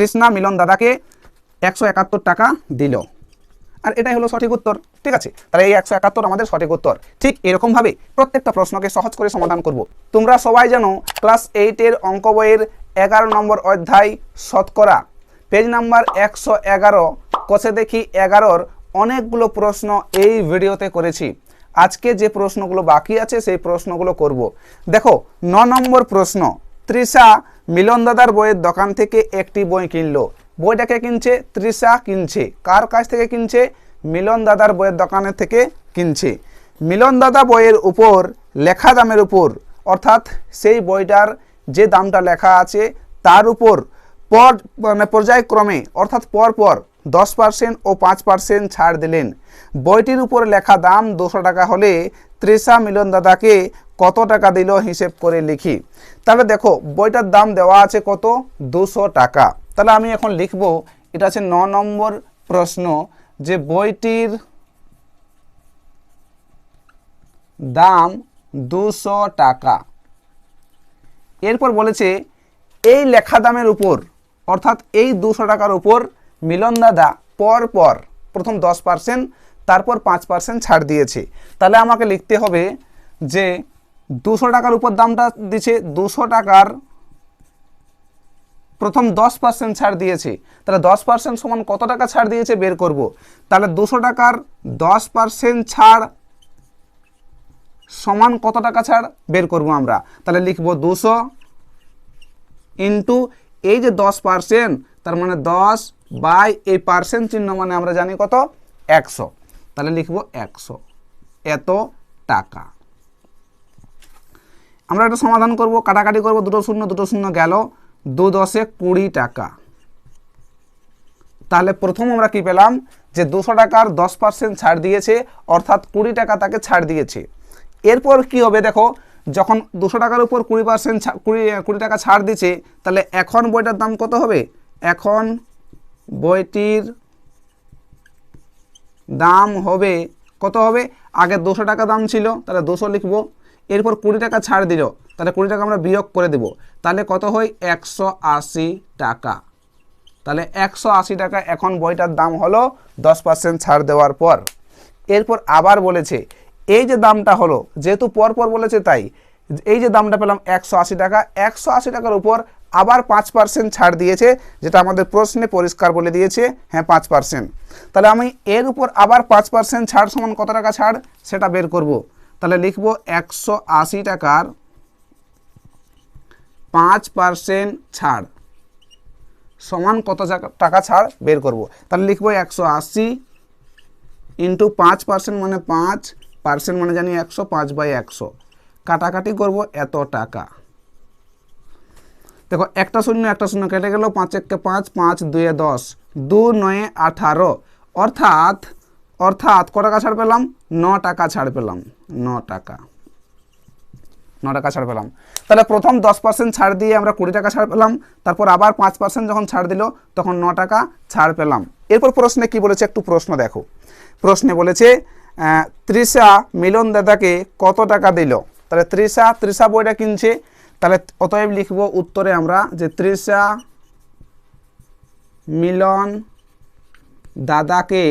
তৃষ্ণা মিলন দাদাকে একশো একাত্তর টাকা দিল। আর এটাই হলো সঠিক উত্তর, ঠিক আছে? তাহলে এই একশো একাত্তর আমাদের সঠিক উত্তর। ঠিক এরকমভাবে প্রত্যেকটা প্রশ্নকে সহজ করে সমাধান করব। তোমরা সবাই জানো, ক্লাস এইটের অঙ্ক বইয়ের এগারো নম্বর অধ্যায় শতকরা। পেজ নাম্বার একশো এগারো, কষে দেখি এগারোর অনেকগুলো প্রশ্ন এই ভিডিওতে করেছি। আজকে যে প্রশ্নগুলো বাকি আছে, সেই প্রশ্নগুলো করব। দেখো, ন নম্বর প্রশ্ন তৃষা মিলন দাদার বইয়ের দোকান থেকে একটি বই কিনলো। বইটাকে কিনছে তৃষা কিনছে। কার কাছ থেকে কিনছে? মিলন দাদার বইয়ের দোকানের থেকে কিনছে। মিলন দাদা বইয়ের উপর লেখা দামের উপর, অর্থাৎ সেই বইটার যে দামটা লেখা আছে তার উপর পর মানে পর্যায়ক্রমে, অর্থাৎ পর পর দশ পার্সেন্ট ও পাঁচ পার্সেন্ট ছাড় দিলেন। বইটির উপর লেখা দাম দুশো টাকা হলে তৃষা মিলন দাদাকে কত টাকা দিল হিসেব করে লিখি। তাহলে দেখো, বইটার দাম দেওয়া আছে কত? দুশো টাকা। তাহলে আমি এখন লিখব, এটা আছে ন নম্বর প্রশ্ন, যে বইটির দাম দুশো টাকা। এরপর বলেছে, এই লেখা দামের উপর, অর্থাৎ এই দুশো টাকার উপর মিলন দাদা পর পর, প্রথম দশ পার্সেন্ট তারপর পাঁচ পার্সেন্ট ছাড় দিয়েছে। তাহলে আমাকে লিখতে হবে যে দুশো টাকার উপর দামটা দিচ্ছে, দুশো টাকার প্রথম দশ পার্সেন্ট ছাড় দিয়েছে। তাহলে দশ পার্সেন্ট সমান কত টাকা ছাড় দিয়েছে বের করব। তাহলে দুশো টাকার দশ পার্সেন্ট ছাড় সমান কত টাকা ছাড় বের করব আমরা? তাহলে লিখব দুশো ইন্টু এই যে দশ পার্সেন্ট তার মানে দশ বাই এই পার্সেন্ট চিহ্ন মানে আমরা জানি কত? একশো। তাহলে লিখব একশো। এত টাকা। আমরা একটা সমাধান করব, কাটাকাটি করব, দুটো শূন্য দুটো শূন্য গেল, দু দশে কুড়ি টাকা। তাহলে প্রথম আমরা কি পেলাম? যে দুশো টাকার দশ পার্সেন্ট ছাড় দিয়েছে, অর্থাৎ কুড়ি টাকা তাকে ছাড় দিয়েছে। এরপর কি হবে দেখো, যখন দুশো টাকার উপর কুড়ি পার্সেন্ট কুড়ি কুড়ি টাকা ছাড় দিচ্ছে তাহলে এখন বইটার দাম কত হবে? এখন বইটির দাম হবে, কত হবে? আগে দুশো টাকা দাম ছিল, তাহলে দুশো লিখব এরপর কুড়ি টাকা ছাড় দিল। তাহলে কুড়ি টাকা আমরা বিয়োগ করে দেব। তাহলে কত হয়? একশো আশি টাকা। তাহলে একশো আশি টাকা এখন বইটার দাম হলো দশ পার্সেন্ট ছাড় দেওয়ার পর। এরপর আবার বলেছে, এই যে দামটা হলো, যেহেতু পর পর বলেছে তাই, এই যে দামটা পেলাম একশো আশি টাকা, একশো আশি টাকার উপর আবার পাঁচ পার্সেন্ট ছাড় দিয়েছে, যেটা আমাদের প্রশ্নে পরিষ্কার বলে দিয়েছে হ্যাঁ পাঁচ পার্সেন্ট তাহলে আমি এর উপর আবার পাঁচ পার্সেন্ট ছাড় সমান কত টাকা ছাড়? সেটা বের করব। তাহলে লিখব একশো আশি টাকার পাঁচ পার্সেন্ট ছাড়। সমান কত টাকা ছাড় বের করব। তাহলে লিখব একশো আশি ইন্টু পাঁচ পার্সেন্ট মানে পাঁচ, পার্সেন্ট মানে জানি একশো, পাঁচ বাই একশো। কাটাকাটি করব এত টাকা। দেখো, একটা শূন্য একটা শূন্য কেটে গেল পাঁচ এককে পাঁচ পাঁচ, দুয়ে দশ, দু নয়ে আঠারো। অর্থাৎ অর্থাৎ ক টাকা ছাড় পেলাম? ন টাকা ছাড় পেলাম। ন টাকা। ন টাকা ছাড় পেলাম। তাহলে প্রথম দশ পার্সেন্ট ছাড় দিয়ে আমরা কুড়ি টাকা ছাড় পেলাম, তারপর আবার পাঁচ পার্সেন্ট যখন ছাড় দিল, তখন ন টাকা ছাড় পেলাম। এরপর প্রশ্নে কি বলেছে? একটু প্রশ্ন দেখো। প্রশ্নে বলেছে তৃষা মিলন দাদাকে কত টাকা দিল? তাহলে তৃষা তৃষা বইটা কিনছে। তাহলে অতএব লিখব উত্তরে আমরা যে তৃষা মিলন দাদাকে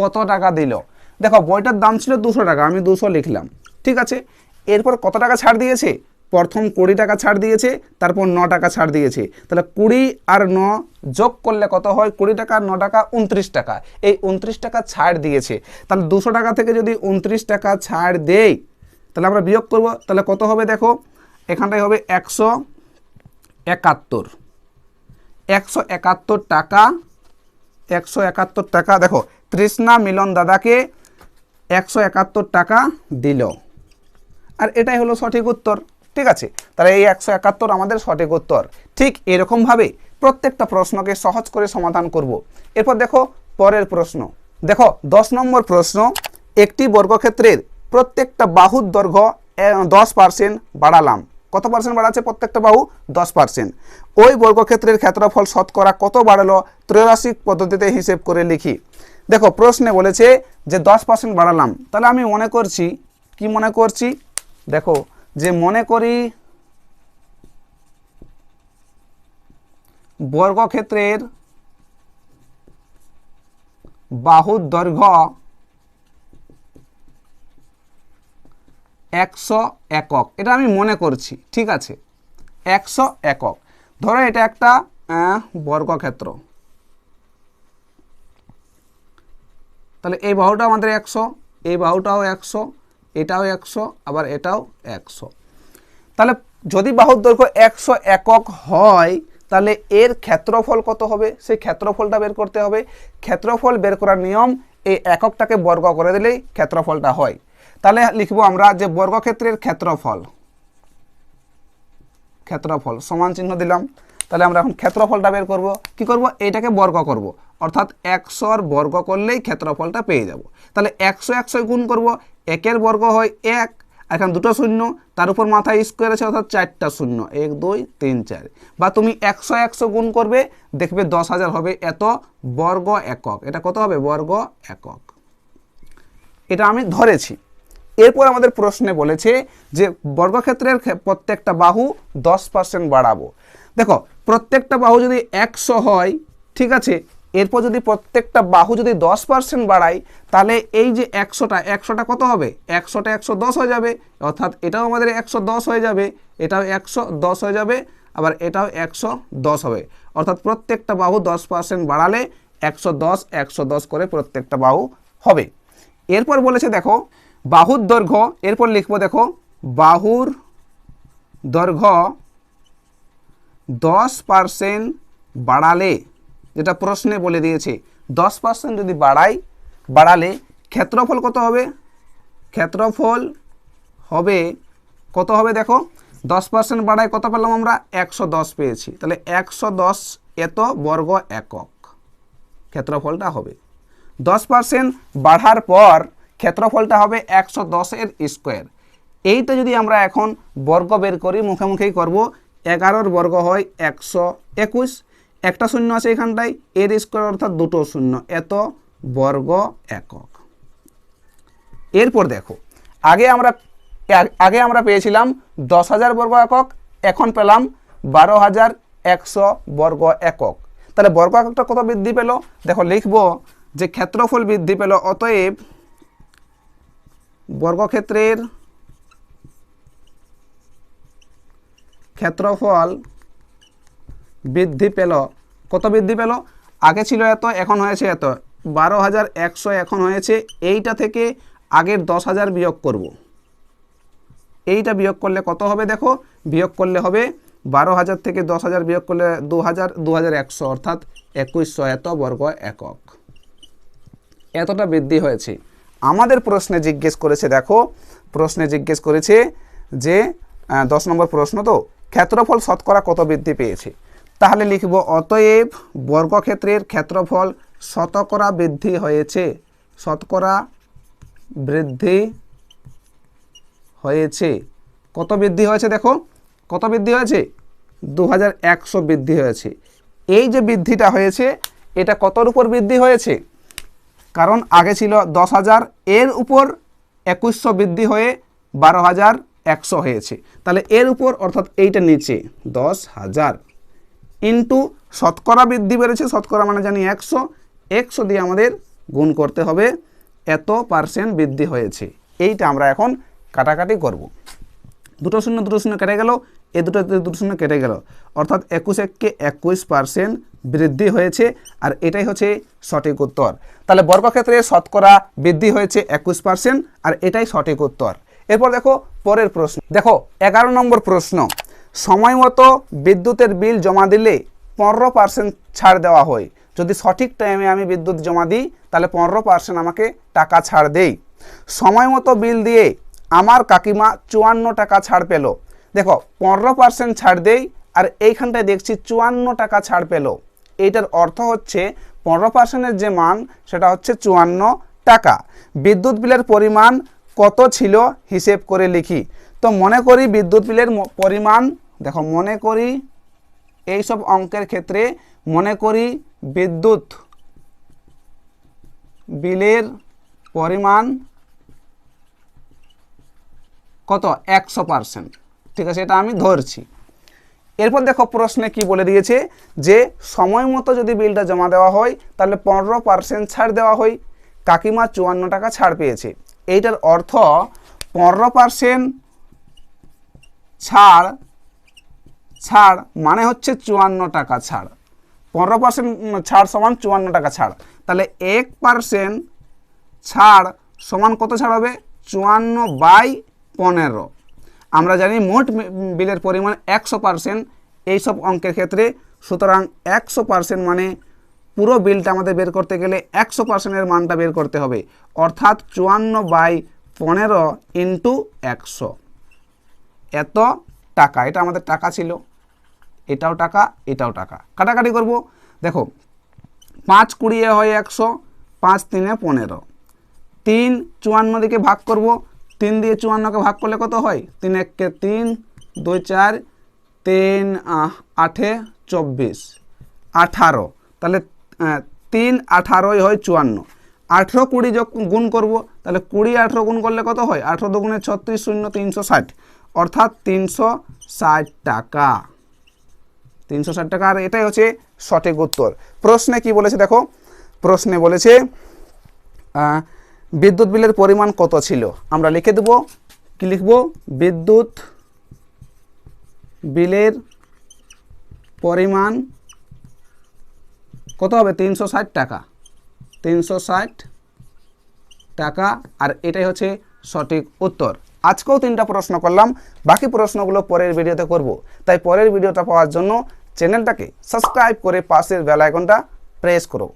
কত টাকা দিল? দেখো, বইটার দাম ছিল দুশো টাকা, আমি দুশো লিখলাম, ঠিক আছে? এরপর কত টাকা ছাড় দিয়েছে? প্রথম কুড়ি টাকা ছাড় দিয়েছে, তারপর ন টাকা ছাড় দিয়েছে। তাহলে কুড়ি আর ন যোগ করলে কত হয়? কুড়ি টাকা, ন টাকা, উনত্রিশ টাকা। এই উনত্রিশ টাকা ছাড় দিয়েছে। তাহলে দুশো টাকা থেকে যদি উনত্রিশ টাকা ছাড় দেই, তাহলে আমরা বিয়োগ করব। তাহলে কত হবে দেখো? এখানটায় হবে একশো একাত্তর। একশো একাত্তর টাকা, একশো একাত্তর টাকা, দেখো তৃষ্ণা মিলন দাদাকে একশো একাত্তর টাকা দিল। আর এটাই হলো সঠিক উত্তর, ঠিক আছে? তাহলে এই একশো একাত্তর আমাদের সঠিক উত্তর। ঠিক এরকমভাবে প্রত্যেকটা প্রশ্নকে সহজ করে সমাধান করব। এরপর দেখো পরের প্রশ্ন। দেখো, দশ নম্বর প্রশ্ন, একটি বর্গক্ষেত্রের প্রত্যেকটা বাহুর দৈর্ঘ্য দশ পার্সেন্ট বাড়ালাম। কত পার্সেন্ট বাড়াচ্ছে প্রত্যেকটা বাহু? দশ পার্সেন্ট। ওই বর্গক্ষেত্রের ক্ষেত্রফল শতকরা কত বাড়ালো? ত্রৈরাশিক পদ্ধতিতে হিসেব করে লিখি। দেখো, প্রশ্নে বলেছে যে দশ পার্সেন্ট বাড়ালাম। তাহলে আমি মনে করছি, কি মনে করছি? দেখো, যে মনে করি বর্গক্ষেত্রের বাহুর দৈর্ঘ্য একশো একক। এটা আমি মনে করছি, ঠিক আছে? একশো একক। ধরো এটা একটা বর্গক্ষেত্র। তাহলে এই বাহুটা আমাদের একশো, এই বাহুটাও একশো, এটাও একশো, আবার এটাও একশো। তাহলে যদি বাহুর দৈর্ঘ্য একশো একক হয়, তাহলে এর ক্ষেত্রফল কত হবে? সেই ক্ষেত্রফলটা বের করতে হবে। ক্ষেত্রফল বের করার নিয়ম, এই এককটাকে বর্গ করে দিলেই ক্ষেত্রফলটা হয়। তাহলে লিখব আমরা যে বর্গক্ষেত্রের ক্ষেত্রফল ক্ষেত্রফল, সমান চিহ্ন দিলাম। তাহলে আমরা এখন ক্ষেত্রফলটা বের করব। কি করব? এটাকে বর্গ করব। অর্থাৎ একশোর বর্গ করলেই ক্ষেত্রফলটা পেয়ে যাব। তাহলে একশো একশো গুণ করব। একের বর্গ হয় এক। আর এখানে দুটো শূন্য। তার উপর মাথায় স্কোয়ার আছে অর্থাৎ চারটা শূন্য। এক, দুই, তিন, চার। বা তুমি একশো একশো গুণ করবে। দেখবে দশ হাজার হবে এত বর্গ একক। এটা কত হবে? বর্গ একক। এটা আমি ধরেছি। এরপর আমাদের প্রশ্নে বলেছে যে বর্গক্ষেত্রের ক্ষে- প্রত্যেকটা বাহু দশ পার্সেন্ট বাড়াবো। দেখো প্রত্যেকটা বাহু যদি একশো হয়, ঠিক আছে? এরপর যদি প্রত্যেকটা বাহু যদি দশ পার্সেন্ট বাড়াই তাহলে এই যে একশোটা একশোটা কত হবে? একশোটা একশো দশ হয়ে যাবে। অর্থাৎ এটাও আমাদের একশো দশ হয়ে যাবে, এটাও একশো দশ হয়ে যাবে, আবার এটাও একশো দশ হবে। অর্থাৎ প্রত্যেকটা বাহু দশ পার্সেন্ট বাড়ালে একশো দশ একশো দশ করে প্রত্যেকটা বাহু হবে। এরপর বলেছে, দেখো, বাহুর দৈর্ঘ্য, এরপর লিখব, দেখো, বাহুর দৈর্ঘ্য দশ পার্সেন্ট বাড়ালে, যেটা প্রশ্নে বলে দিয়েছে, দশ পার্সেন্ট যদি বাড়াই বাড়ালে ক্ষেত্রফল কত হবে? ক্ষেত্রফল হবে, কত হবে দেখো? দশ পার্সেন্ট বাড়ায় কত পেলাম আমরা? একশো দশ পেয়েছি। তাহলে একশো দশ এত বর্গ একক ক্ষেত্রফলটা হবে। দশ পার্সেন্ট বাড়ার পর ক্ষেত্রফলটা হবে একশো দশের স্কোয়ার। এইটা যদি আমরা এখন বর্গ বের করি, মুখে মুখেই করব এগারোর বর্গ হয় একশো একুশ। একটা শূন্য আছে এখানটায়, এর স্কোয়ার অর্থাৎ দুটো শূন্য। এত বর্গ একক। এরপর দেখো, আগে আমরা আগে আমরা পেয়েছিলাম দশ হাজার বর্গ একক, এখন পেলাম বারো হাজার একশো বর্গ একক। তাহলে বর্গ এককটা কত বৃদ্ধি পেল? দেখো লিখব যে ক্ষেত্রফল বৃদ্ধি পেল, অতএব বর্গক্ষেত্রের ক্ষেত্রফল বৃদ্ধি পেল। কত বৃদ্ধি পেল? আগে ছিল এত, এখন হয়েছে এত। বারো হাজার একশো এখন হয়েছে, এইটা থেকে আগের দশ হাজার বিয়োগ করব। এইটা বিয়োগ করলে কত হবে দেখো? বিয়োগ করলে হবে বারো হাজার থেকে দশ হাজার, বিয়োগ করলে দু হাজার দু হাজার একশো, অর্থাৎ একুশশো এত বর্গ একক। এতটা বৃদ্ধি হয়েছে। আমাদের প্রশ্নে জিজ্ঞেস করেছে দেখো, প্রশ্নে জিজ্ঞেস করেছে যে দশ নম্বর প্রশ্ন তো? ক্ষেত্রফল শতকরা কত বৃদ্ধি পেয়েছে? তাহলে লিখব, অতএব বর্গক্ষেত্রের ক্ষেত্রফল শতকরা বৃদ্ধি হয়েছে, শতকরা বৃদ্ধি হয়েছে। কত বৃদ্ধি হয়েছে দেখো? কত বৃদ্ধি হয়েছে? দু হাজার একশো বৃদ্ধি হয়েছে। এই যে বৃদ্ধিটা হয়েছে, এটা কতর উপর বৃদ্ধি হয়েছে? কারণ আগে ছিল দশ হাজার, এর উপর একুশশো বৃদ্ধি হয়ে বারো হাজার একশো হয়েছে। তাহলে এর উপর অর্থাৎ এইটা নিচে দশ হাজার ইন্টু শতকরা বৃদ্ধি বেড়েছে, শতকরা মানে জানি একশো। একশো দিয়ে আমাদের গুণ করতে হবে, এত পার্সেন্ট বৃদ্ধি হয়েছে। এইটা আমরা এখন কাটাকাটি করব। দুটো শূন্য দুটো শূন্য কেটে গেল এ দুটো দুটো শূন্য কেটে গেল। অর্থাৎ একুশ এককে একুশ পার্সেন্ট বৃদ্ধি হয়েছে, আর এটাই হচ্ছে সঠিক উত্তর। তাহলে বর্গক্ষেত্রে শতকরা বৃদ্ধি হয়েছে একুশ পার্সেন্ট আর এটাই সঠিক উত্তর। এরপর দেখো পরের প্রশ্ন। দেখো, এগারো নম্বর প্রশ্ন। সময় মতো বিদ্যুতের বিল জমা দিলে পনেরো পার্সেন্ট ছাড় দেওয়া হয়। যদি সঠিক টাইমে আমি বিদ্যুৎ জমা দিই, তাহলে পনেরো পার্সেন্ট আমাকে টাকা ছাড় দেই। সময় মতো বিল দিয়ে আমার কাকিমা চুয়ান্ন টাকা ছাড় পেল। দেখো, পনেরো পার্সেন্ট ছাড় দেই আর এইখানটায় দেখছি চুয়ান্ন টাকা ছাড় পেল। এইটার অর্থ হচ্ছে পনেরো পার্সেন্টের যে মান, সেটা হচ্ছে চুয়ান্ন টাকা। বিদ্যুৎ বিলের পরিমাণ কত ছিল হিসেব করে লিখি। তো মনে করি বিদ্যুৎ বিলের পরিমাণ, দেখো মনে করি এইসব অঙ্কের ক্ষেত্রে মনে করি বিদ্যুৎ বিলের পরিমাণ কত? একশো পার্সেন্ট। ঠিক আছে, এটা আমি ধরছি। এরপর দেখো প্রশ্নে কি বলে দিয়েছে যে, সময় মতো যদি বিলটা জমা দেওয়া হয়, তাহলে পনেরো পার্সেন্ট ছাড় দেওয়া হয়। কাকিমা চুয়ান্ন টাকা ছাড় পেয়েছে। এইটার অর্থ পনেরো পার্সেন্ট ছাড় ছাড় মানে হচ্ছে চুয়ান্ন টাকা ছাড়। পনেরো পার্সেন্ট ছাড় সমান চুয়ান্ন টাকা ছাড়। তাহলে এক পার্সেন্ট ছাড় সমান কত ছাড় হবে? চুয়ান্ন বাই পনেরো। আমরা জানি মোট বিলের পরিমাণ একশো পার্সেন্ট এইসব অঙ্কের ক্ষেত্রে সুতরাং একশো পার্সেন্ট মানে পুরো বিলটা আমাদের বের করতে গেলে একশো পার্সেন্টের মানটা বের করতে হবে। অর্থাৎ চুয়ান্ন বাই পনেরো ইন্টু একশো। এত টাকা, এটা আমাদের টাকা ছিল। এটাও টাকা এটাও টাকা। কাটাকাটি করব। দেখো, পাঁচ কুড়িয়ে হয় একশো, পাঁচ তিনে পনেরো। তিন চুয়ান্ন দিকে ভাগ করব। তিন দিয়ে চুয়ান্নকে ভাগ করলে কত হয়? তিন এককে তিন, দুই চার, তিন আঠে, চব্বিশ। আঠারো। তাহলে তিন, আঠারোই হয় চুয়ান্ন। আঠেরো কুড়ি যখন গুণ করব, তাহলে কুড়ি, আঠেরো গুণ করলে কত হয়? আঠেরো দুগুণে ছত্রিশ, শূন্য, তিনশো ষাট। অর্থাৎ তিনশো ষাট টাকা। তিনশো ষাট টাকা, আর এটাই হচ্ছে সঠিক উত্তর। প্রশ্নে কি বলেছে দেখো? প্রশ্নে বলেছে বিদ্যুৎ বিলের পরিমাণ কত ছিল? আমরা লিখে দেব। কি লিখব? বিদ্যুৎ বিলের পরিমাণ কত হবে? তিনশো ষাট টাকা। তিনশো ষাট টাকা। আর এটাই হচ্ছে সঠিক উত্তর। আজকেও তিনটা প্রশ্ন করলাম। বাকি প্রশ্নগুলো পরের ভিডিওতে করব। তাই পরের ভিডিওটা পাওয়ার জন্য চ্যানেলটাকে সাবস্ক্রাইব করে পাশের বেল আইকনটা প্রেস করো।